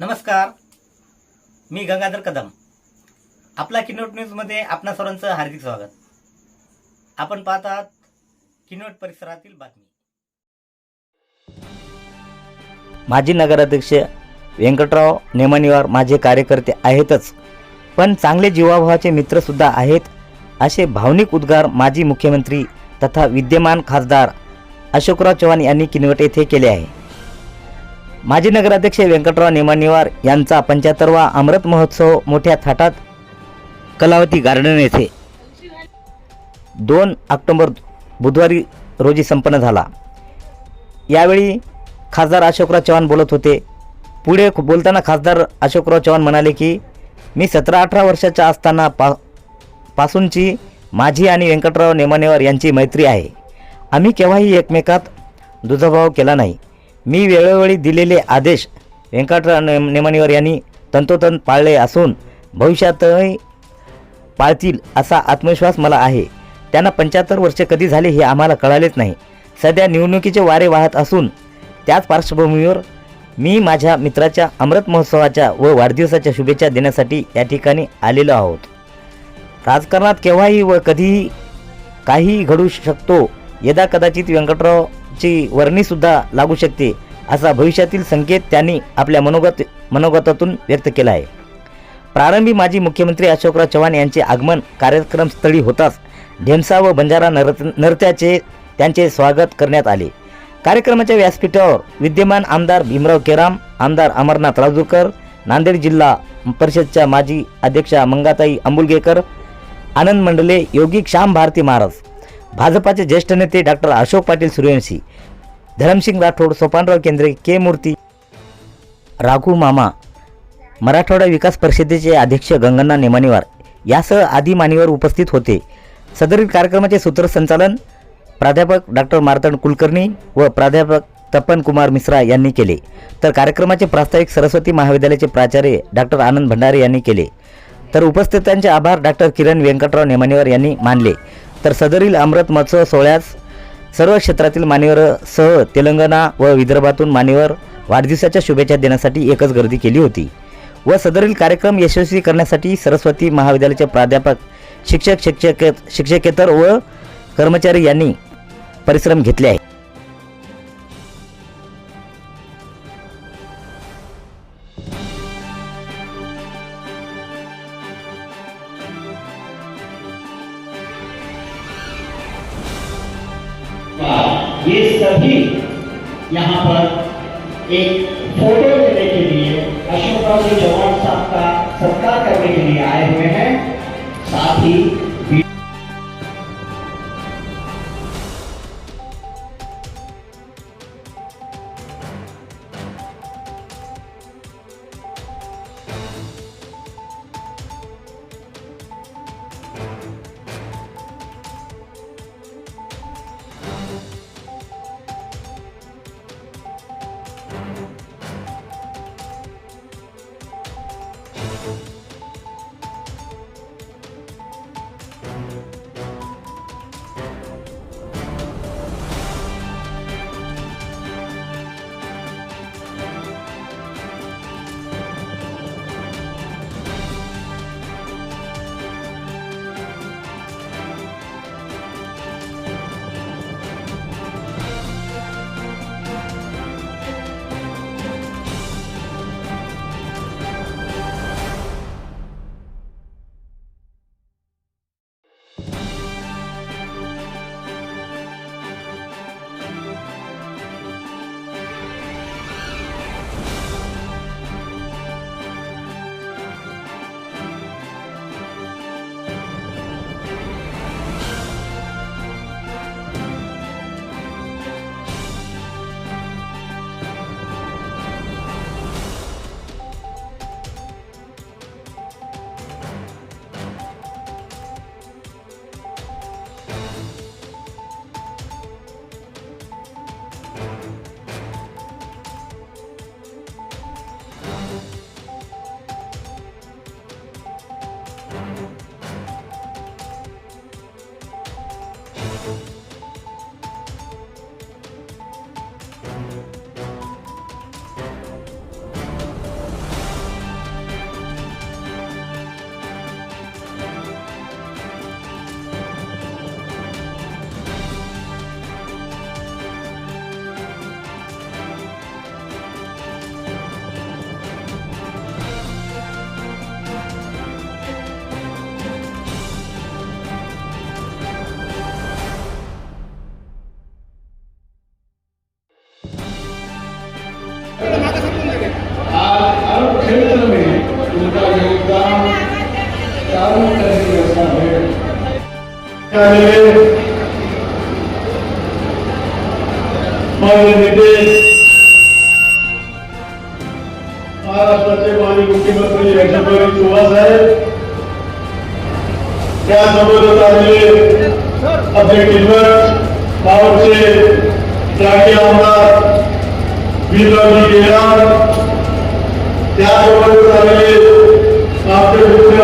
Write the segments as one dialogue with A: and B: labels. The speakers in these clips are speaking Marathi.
A: नमस्कार. मी गंगाधर कदम. आपला किनोट न्यूजमध्ये आपणा सर्वांचं हार्दिक स्वागत. आपण पाहत आहात किनोट परिसरातील बातमी.
B: माजी नगराध्यक्ष व्यंकटराव नेमानीवार माझे कार्यकर्ते आहेतच पण चांगले जीवाभावाचे मित्रसुद्धा आहेत असे भावनिक उद्गार माजी मुख्यमंत्री तथा विद्यमान खासदार अशोकराव चव्हाण यांनी किनवट येथे केले आहे. माजी नगराध्यक्ष व्यंकटराव नेमानीवार यांचा पंच्याहत्तरवा अमृत महोत्सव मोठ्या थाटात कलावती गार्डन येथे. दोन ऑक्टोंबर बुधवारी रोजी संपन्न झाला. यावेळी खासदार अशोकराव चव्हाण बोलत होते. पुढे बोलताना खासदार अशोकराव चव्हाण म्हणाले की मी सतरा अठरा वर्षाच्या असताना पा पासूनची माझी आणि व्यंकटराव नेमानेवार यांची मैत्री आहे. आम्ही केव्हाही एकमेकात दुजाभाव केला नाही. मी वेळोवेळी दिलेले आदेश व्यंकटराव ने नेमानेवर यांनी तंतोतंत पाळले असून भविष्यातही पाळतील असा आत्मविश्वास मला आहे. त्यांना पंच्याहत्तर वर्ष कधी झाले हे आम्हाला कळालेच नाही. सध्या निवडणुकीचे वारे वाहत असून त्याच पार्श्वभूमीवर मी माझ्या मित्राच्या अमृत महोत्सवाच्या व वाढदिवसाच्या शुभेच्छा देण्यासाठी या ठिकाणी आलेलो आहोत. राजकारणात केव्हाही व कधीही काहीही घडू शकतो यदा कदाचित व्यंकटरावची वर्णीसुद्धा लागू शकते असा भविष्यातील संकेत त्यांनी आपल्या मनोगत मनोगतातून व्यक्त केला आहे. प्रारंभी माजी मुख्यमंत्री अशोकराव चव्हाण यांचे आगमन कार्यक्रमस्थळी होताच ढेमसा व बंजारा नरत नृत्याचे त्यांचे स्वागत करण्यात आले. कार्यक्रमाच्या व्यासपीठावर विद्यमान आमदार भीमराव केराम आमदार अमरनाथ राजूरकर नांदेड जिल्हा परिषदच्या माजी अध्यक्षा मंगाताई अंबुलगेकर आनंद मंडले योगी श्याम भारती महाराज भाजपाचे ज्येष्ठ नेते डॉक्टर अशोक पाटील सूर्यवंशी धरमसिंग राठोड सोपानराव केंद्रे के. मूर्ती राघू मामा मराठवाडा विकास परिषदेचे अध्यक्ष गंगण्णा नेमानीवार यासह आदी मान्यवर उपस्थित होते. सदरील कार्यक्रमाचे सूत्रसंचालन प्राध्यापक डॉक्टर मार्तंड कुलकर्णी व प्राध्यापक तपन कुमार मिश्रा यांनी केले. तर कार्यक्रमाचे प्रास्ताविक सरस्वती महाविद्यालयाचे प्राचार्य डॉक्टर आनंद भंडारे यांनी केले. तर उपस्थितांचे आभार डॉक्टर किरण व्यंकटराव नेमानीवर यांनी मानले. तर सदरील अमृत महोत्सव सोहळ्यास सर्व क्षेत्रातील मान्यवरसह तेलंगणा व विदर्भातून मान्यवर वाढदिवसाच्या शुभेच्छा देण्यासाठी एकच गर्दी केली होती व सदरील कार्यक्रम यशस्वी करण्यासाठी सरस्वती महाविद्यालयाचे प्राध्यापक शिक्षक शिक्षक शिक्षकेतर व कर्मचारी यांनी परिश्रम घेतले आहे
C: ये सभी यहाँ पर एक फ़ोटो लेने के लिए अशोकराव जवान चौहान साहब का सत्कार करने के लिए आए हुए हैं, साथ ही
D: महाराष्ट्राचे माजी मुख्यमंत्री यशवंतराव चव्हाण साहेब त्यासोबतच आलेले अजय किल्लर मावळचे त्यागे आमदार वीररावजी गेलार त्यासोबतच आलेले आपले मित्र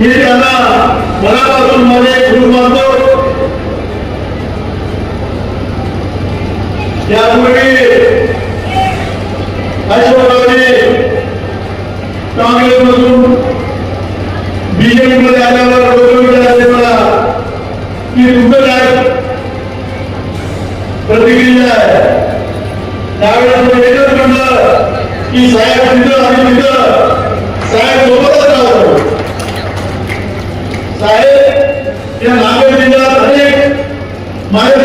D: मी त्यांना मनापासून माझे गुरु मानतो. त्यापूर्वी अशोकरावजी काँग्रेसमधून बीजेपीमध्ये आल्यावर लोक विचारले मला की तुमचं काय प्रतिक्रिया आहे? त्यावेळेस मी एकच म्हणलं की साहेब तिथं आम्ही तिथं. साहेब सोबतच राहतो साहेब या नांदेड जिल्ह्यात अनेक माझ्या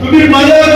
E: तुम्ही माझ्या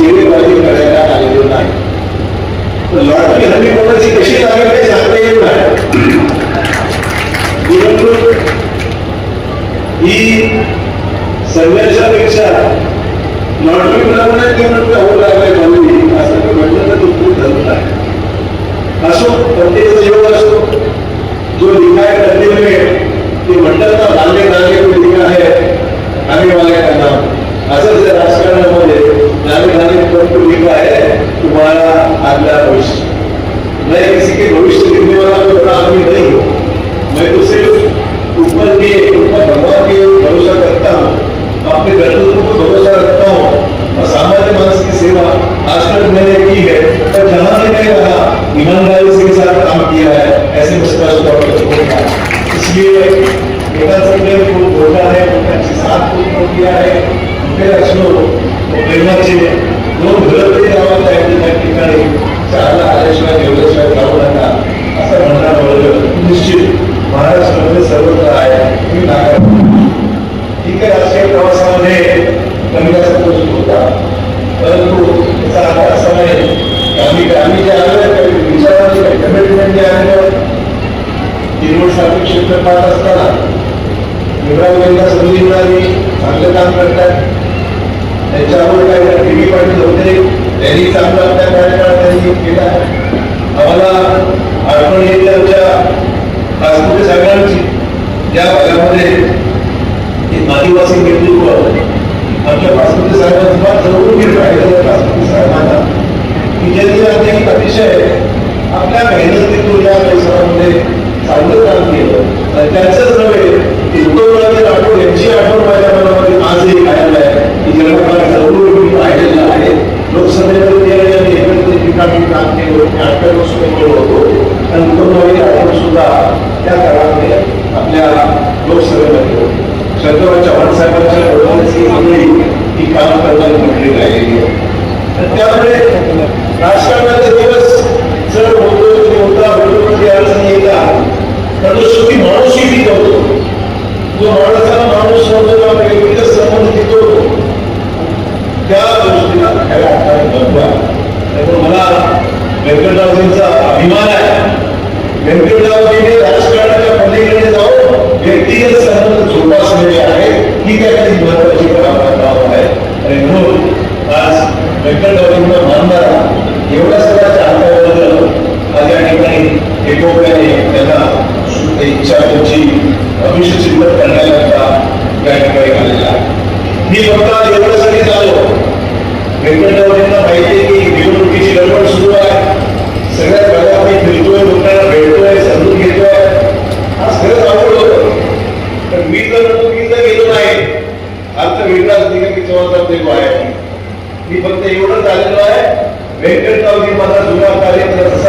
E: शेरेबाजी करायला आलेलो नाही लॉटरी हल्ली कोणाची कशी लागेल ते सांगता येत नाही निवडणूक ही संघर्षापेक्षा लॉटरी प्रमाणे निवडणूक होऊ लागले म्हणून असं म्हटलं तर तुमचं धर्म आहे असो प्रत्येक जीव असतो जो लिखाय करते हुए ते म्हणतात ना धान्य धान्य को लिखा है, आने वाले का नाम। असंच या राजकारणामध्ये धान्य धान्य लिखा है तुम्हारा अगला भविष्य म्हणजे मैं किसी के भविष्य लिखने वाला तो बड़ा आदमी नहीं हूँ मैं तो सिर्फ ऊपर के ऊपर भगवान के भरोसा करता हूँ अपने कर्तव्यों को भरोसा रखता हूँ और सामान्य मानस की सेवा आज तक मैंने की है और जहाँ भी मैं रहा ईमानदारी से के साथ काम किया है ऐसे में स्पष्ट तौर पर होता है इसलिए विधानसभा को बोलता है त्यांची साथ पूर्ण किया है उनके असलो प्रेमाचे दोन घरते गावात आहेत त्या ठिकाणी चारला आल्याशिवाय जेवल्याशिवाय जाऊ नका असं म्हणणार वर्ग निश्चित महाराष्ट्रामध्ये सर्वत्र आहे मी नाकारतो ठीक प्रवासामध्ये कमी जास्त गोष्टी होतात परंतु त्याचा अर्थ असा नाही. आम्ही आम्ही जे आलो काही विचारांचे काही कमिटमेंट जे आलेलं निवड सारखे क्षेत्र पाहत असताना निवडावलेल्या संधी मिळाली चांगलं काम करतात. त्याच्यावर काही टी व्ही पाटील होते त्यांनी चांगला आपल्या कार्यकाळात त्यांनी केला. आम्हाला आठवण येते आमच्या पासपोर्ट साहेबांची या भागामध्ये आदिवासी नेतृत्व पासपोर्ट साहेबांचं फार जवळून घेत राहिलेलं पासपोर्ट साहेबांना की ज्यांनी अनेक अतिशय आपल्या मेहनतीतून या परिसरामध्ये चांगलं काम केलं त्यांचंच नव्हे उद्धवराजे राठोड यांची आठवण माझ्या मनामध्ये आजही कायम आहे की फार जवळून मी पाहिलेलं आहे लोकसभेमध्ये ठिकाणी काम केलं मी वर्ष मेंबर होतो आणि उद्धवराजे राठोड सुद्धा त्या काळामध्ये आपल्या लोकसभेमध्ये होते शंकरराव चव्हाण साहेबांच्या बरोबरची मंडळी ही काम करताना म्हटली राहिलेली आहे. त्यामुळे राजकारणाचे दिवस जर होतो होता होतो अडचणी येतात तर तो शेवटी माणूसही टिकवतो जो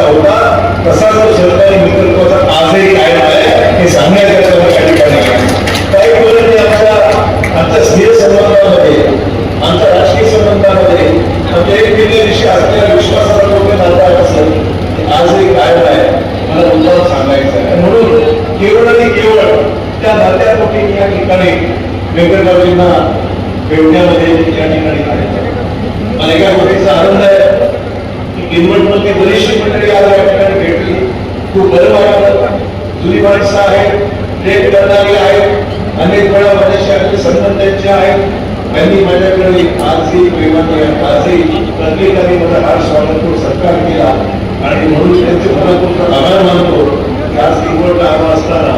E: महत्त्वाचा होता तसा जो सरकारी नेतृत्वाचा आजही काय आहे हे सांगण्याचा त्या ठिकाणी काही गोष्टी आमच्या आमच्या स्थिर संबंधामध्ये आंतरराष्ट्रीय राजकीय संबंधामध्ये आमच्या एक दिवशी असलेल्या विश्वासाचा मोठे नाता असेल आजही काय आहे. मला तुम्हाला सांगायचं आहे. म्हणून केवळ आणि केवळ त्या नात्यापोटी या ठिकाणी वेंकटरावजींना भेटण्यामध्ये या ठिकाणी आणि एका गोष्टीचा आनंद आहे. किनवटमध्ये बरीचशी मंडळी आज या ठिकाणी भेटली. खूप बरं वाटलं. जुनी माणसं आहेत ट्रेक करणारी आहेत अनेक वेळा माझ्याशी आपले संबंधांचे आहेत. त्यांनी माझ्याकडे आजही प्रेमाने आजही प्रत्येकाने मला हार स्वागत सत्कार केला. आणि म्हणून त्यांचे मनापूर्ण आभार मानतो. की आज किनवटला आलो असताना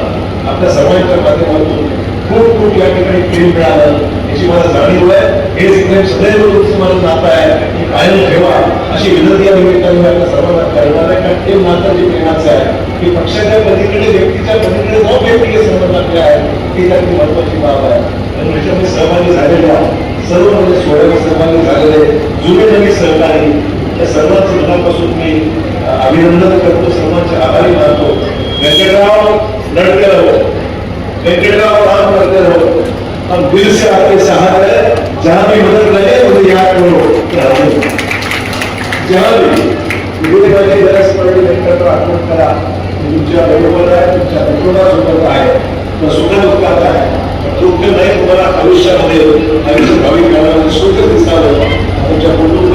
E: आपल्या सर्वांच्या माध्यमातून खूप खूप या ठिकाणी प्रेम मिळालं. याची मला जाणीव आहे. हे प्रेम सदैव तुमचं मला नातं आहे. की कायम ठेवा. अशी विनंती या निमित्ताने मी आपल्या सर्वांना करणार आहे. कारण ते नातं जे प्रेमाचं आहे. की पक्षाच्या पलीकडे व्यक्तीच्या पलीकडे जाऊन व्यक्तिगत संबंध आपले आहेत ही त्यातली महत्वाची बाब आहे. आणि याच्यामध्ये सहभागी झालेल्या सर्व म्हणजे सोहळ्यात सहभागी झालेले जुने नवीन सहकारी त्या सर्वांचं मनापासून मी अभिनंदन करतो. सर्वांचे आभारी मानतो. व्यंकटराव लढते वेंकटराव राम करते रहो। हम दिल से आपके साथ है। जहाँ भी मदद लगे मुझे याद करो। जहाँ भी विरोधाची गरज पडली वेंकटराव आठवण करा तुमच्या बरोबर आहे तुमच्या कुटुंबासोबत आहे तर सुख आहे दुःख नाही तुम्हाला आयुष्यामध्ये आयुष्य भावी काळामध्ये सुख दिसावं तुमच्या कुटुंबाची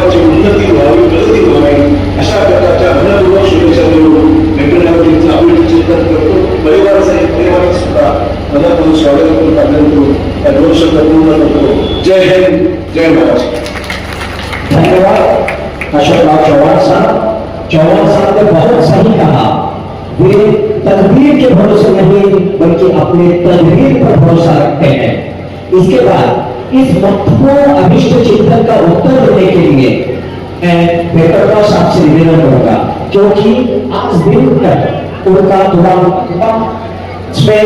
E: त्या दोन शब्द पूर्ण करतो. जय हिंद, जय महाराष्ट्र.
C: धन्यवाद. अशोकराव चौहान साहब चौहान साहब ने बहुत सही कहा. वे तदबीर के भरोसे नहीं, बल्कि अपने तदबीर पर भरोसा रखते हैं. इसके बाद, इस महत्वपूर्ण अभिष्ट चिंतन का उत्तर देने के लिए मैं वेंकटराव साहब से निवेदन करूँगा, क्योंकि आज दिन तक उनका थोड़ा इसमें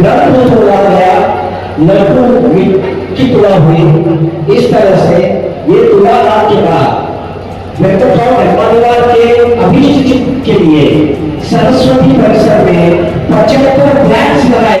C: ग्रंथ तोड़ा गया। लघु की तुला हुई इस तरह से ये तुला के बाद वेंकटराव धर्माधिकार के अभिष्ट के लिए सरस्वती परिसर में पचहत्तर ब्लैक्स लगाए